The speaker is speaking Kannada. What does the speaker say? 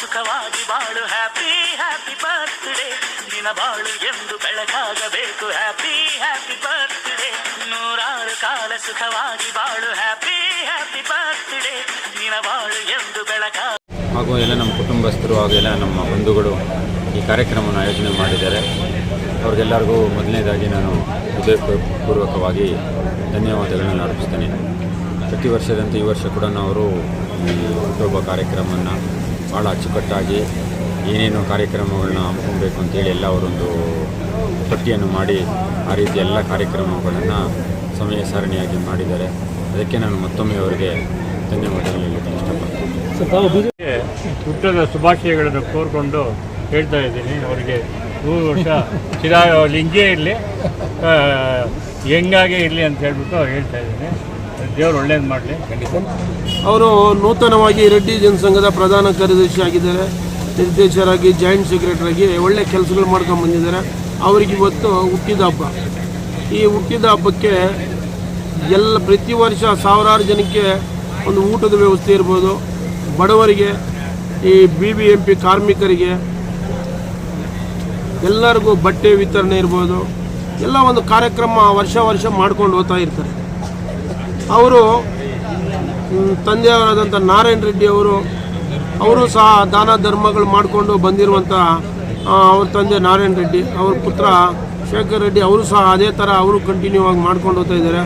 ಸುಖವಾಗಿ ಬಾಳು. ಹ್ಯಾಪಿ ಹ್ಯಾಪಿ ಬರ್ತ್ಡೇ ದಿನ ಬಾಳು ಎಂದು ಬೆಳಕಾಗಬೇಕು. ಹ್ಯಾಪಿ ಹ್ಯಾಪಿ ಬರ್ತ್ಡೇ ನೂರಾರು ಕಾಲ ಸುಖವಾಗಿ ಬಾಳು. ಹ್ಯಾಪಿ ಹ್ಯಾಪಿ ಬರ್ತ್ಡೇ ದಿನ ಬಾಳು ಎಂದು ಬೆಳಕ ಹಾಗೂ ಎಲ್ಲ ನಮ್ಮ ಕುಟುಂಬಸ್ಥರು ಹಾಗೂ ನಮ್ಮ ಬಂಧುಗಳು ಈ ಕಾರ್ಯಕ್ರಮವನ್ನು ಆಯೋಜನೆ ಮಾಡಿದ್ದಾರೆ. ಅವ್ರಿಗೆಲ್ಲರಿಗೂ ಮೊದಲನೇದಾಗಿ ನಾನು ಹೃದಯಪೂರ್ವಕವಾಗಿ ಧನ್ಯವಾದಗಳನ್ನು ಅರ್ಪಿಸ್ತೇನೆ. ಪ್ರತಿ ವರ್ಷದಂತೆ ಈ ವರ್ಷ ಕೂಡ ನಾವು ಈ ಹುಟ್ಟುಹಬ್ಬ ಕಾರ್ಯಕ್ರಮವನ್ನು ಭಾಳ ಅಚ್ಚುಕಟ್ಟಾಗಿ ಏನೇನು ಕಾರ್ಯಕ್ರಮಗಳನ್ನ ಹಮ್ಮಿಕೊಬೇಕು ಅಂತೇಳಿ ಎಲ್ಲ ಅವರೊಂದು ಪಟ್ಟಿಯನ್ನು ಮಾಡಿ ಆ ರೀತಿ ಎಲ್ಲ ಕಾರ್ಯಕ್ರಮಗಳನ್ನು ಸಮಯ ಸಾರಣಿಯಾಗಿ ಮಾಡಿದ್ದಾರೆ. ಅದಕ್ಕೆ ನಾನು ಮತ್ತೊಮ್ಮೆ ಅವರಿಗೆ ಧನ್ಯವಾದಗಳು ಇಷ್ಟಪಡ್ತೀನಿ. ಹುಟ್ಟದ ಶುಭಾಶಯಗಳನ್ನು ಕೋರ್ಕೊಂಡು ಹೇಳ್ತಾ ಇದ್ದೀನಿ. ಅವರಿಗೆ ಮೂರು ವರ್ಷ ಚಿರಾ ಲಿಂಗೇ ಇರಲಿ ಹೆಂಗಾಗೆ ಇರಲಿ ಅಂತ ಹೇಳ್ಬಿಟ್ಟು ಹೇಳ್ತಾ ಇದ್ದೀನಿ. ದೇವ್ರು ಒಳ್ಳೇದು ಮಾಡಲಿ. ಅವರು ನೂತನವಾಗಿ ರೆಡ್ಡಿ ಜನಸಂಘದ ಪ್ರಧಾನ ಕಾರ್ಯದರ್ಶಿ ಆಗಿದ್ದಾರೆ. ನಿರ್ದೇಶಕರಾಗಿ ಜಾಯಿಂಟ್ ಸೆಕ್ರೆಟರಿಯಾಗಿ ಒಳ್ಳೆ ಕೆಲಸಗಳು ಮಾಡ್ಕೊಂಡು ಬಂದಿದ್ದಾರೆ. ಅವರಿಗೆ ಇವತ್ತು ಹುಟ್ಟಿದ ಹಬ್ಬ. ಈ ಹುಟ್ಟಿದ ಹಬ್ಬಕ್ಕೆ ಎಲ್ಲ ಪ್ರತಿ ವರ್ಷ ಸಾವಿರಾರು ಜನಕ್ಕೆ ಒಂದು ಊಟದ ವ್ಯವಸ್ಥೆ ಇರ್ಬೋದು. ಬಡವರಿಗೆ, ಈ ಬಿ ಬಿ ಎಂ ಪಿ ಕಾರ್ಮಿಕರಿಗೆ ಎಲ್ಲರಿಗೂ ಬಟ್ಟೆ ವಿತರಣೆ ಇರ್ಬೋದು. ಎಲ್ಲ ಒಂದು ಕಾರ್ಯಕ್ರಮ ವರ್ಷ ವರ್ಷ ಮಾಡ್ಕೊಂಡು ಹೋಗ್ತಾ ಇರ್ತಾರೆ. ಅವರು ತಂದೆಯವರಾದಂಥ ನಾರಾಯಣ ರೆಡ್ಡಿ ಅವರು ಅವರು ಸಹ ದಾನ ಧರ್ಮಗಳು ಮಾಡಿಕೊಂಡು ಬಂದಿರುವಂಥ ಅವ್ರ ತಂದೆ ನಾರಾಯಣ ರೆಡ್ಡಿ, ಅವ್ರ ಪುತ್ರ ಶೇಖರ್ ರೆಡ್ಡಿ, ಅವರು ಸಹ ಅದೇ ಥರ ಅವರು ಕಂಟಿನ್ಯೂ ಆಗಿ ಮಾಡ್ಕೊಂಡು ಹೋಗ್ತಾ ಇದ್ದಾರೆ.